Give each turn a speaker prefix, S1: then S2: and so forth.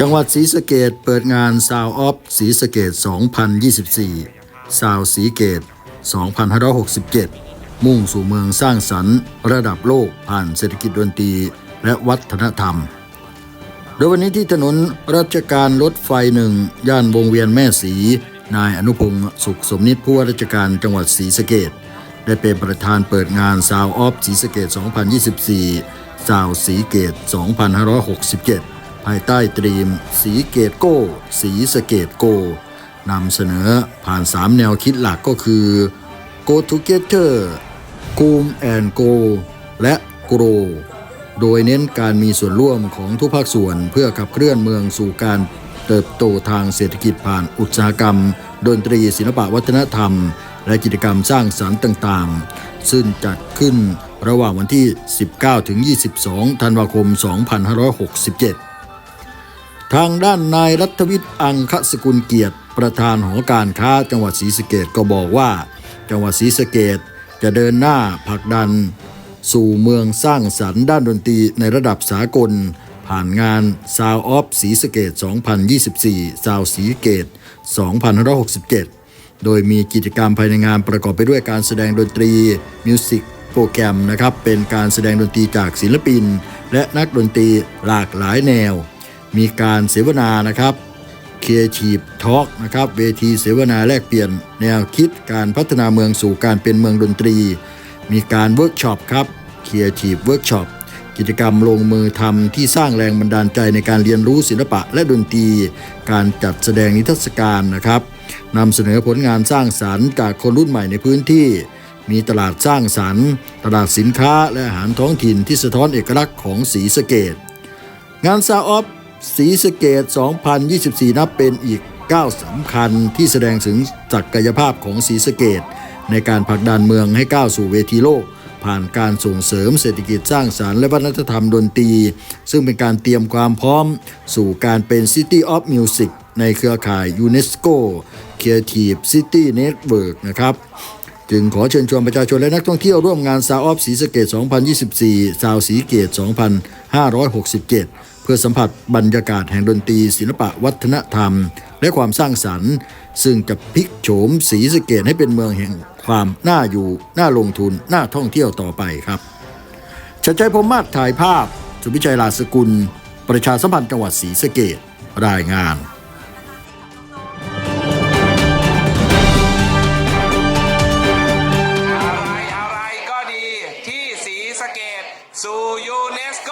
S1: จังหวัดศรีสะเกดเปิดงาน Sound of ศรีสะเกด2024 Sound ศรีเกต2567 มุ่งสู่เมืองสร้างสรรค์ ระดับโลกผ่านเศรษฐกิจดนตรีและวัฒนธรรม โดยวันนี้ที่ถนนรัชการรถไฟหนึ่งย่านวงเวียนแม่สีนายอนุพงศ์สุขสมนิตผู้ว่าราชการจังหวัดศรีสะเกดได้เป็นประธานเปิดงาน Sound of ศรีสะเกด2024 Sound ศรีเกต2567 ภายใต้ตรีม สีเกตโก้ สีสเกตโกนำเสนอผ่าน 3 แนวคิดหลักก็คือ Go Together Goom and Go และ Grow โดยเน้นการมีส่วนร่วมของทุกภาคส่วนเพื่อขับเคลื่อนเมืองสู่การเติบโตทางเศรษฐกิจผ่านอุตสาหกรรม ดนตรีศิลปะวัฒนธรรม และกิจกรรมสร้างสรรค์ต่างๆ ซึ่งจัดขึ้นระหว่างวันที่ 19ถึง22 ธันวาคม 2567 ทางด้านนายรัฐวิทย์อังคสกุลเกียรติ ประธานหอการค้าจังหวัดศรีสะเกดก็บอกว่า จังหวัดศรีสะเกดจะเดินหน้าผลักดัน สู่เมืองสร้างสรรค์ด้านดนตรีในระดับสากล ผ่านงาน Sound of ศรีสะเกด2024 Sound ศรีเกต2567 โดยมีกิจกรรมภายในงานประกอบไปด้วยการแสดงดนตรีมิวสิกโปรแกรมนะครับเป็นการแสดงดนตรีจากศิลปิน และนักดนตรีหลากหลายแนว มีการเสวนานะครับ Creative Talk นะครับเวทีเสวนาแลกเปลี่ยน แนวคิดการพัฒนาเมืองสู่การเป็นเมืองดนตรี มีการเวิร์กช็อปครับ Creative Workshop กิจกรรมลงมือทำที่สร้างแรงบันดาลใจในการเรียนรู้ศิลปะและดนตรี การจัดแสดงนิทรรศการนะครับนำเสนอผลงานสร้างสรรค์จากคนรุ่นใหม่ในพื้นที่ มีตลาดสร้างสรรค์ ตลาดสินค้าและอาหารท้องถิ่นที่สะท้อนเอกลักษณ์ของสีสะเกดงานซาออฟ สีสะเกต2024 นับเป็นอีกก้าวสำคัญที่แสดงถึงศักยภาพของสีสะเกตในการผลักดันเมืองให้ก้าวสู่เวทีโลก ผ่านการส่งเสริมเศรษฐกิจสร้างสารรค์และวัฒนธรรมดนตรี ซึ่งเป็นการเตรียมความพร้อม สู่การเป็น City of Music ในเครือข่าย UNESCO Creative City Network นะครับจึงขอเชิญชวนประชาชนและนักท่องเที่ยวร่วมงานซาออฟสีสะเกต 2024 ซาวสีเกต 2567 พื่อสัมผัสบรรยากาศแห่งดนตรีศิลปะวัฒนธรรม และความสร้างสรรค์ ซึ่งจะพลิกโฉมสีสะเกตให้เป็นเมืองแห่งความน่าอยู่น่าลงทุนน่าท่องเที่ยวต่อไปครับชัดใจพรมมาศถ่ายภาพ สุวิชัยลาสกุล ประชาสัมพันธ์จังหวัดศรีสะเกดรายงาน
S2: อะไรอะไรก็ดีที่สีสะเกตสู่ยูเนสโก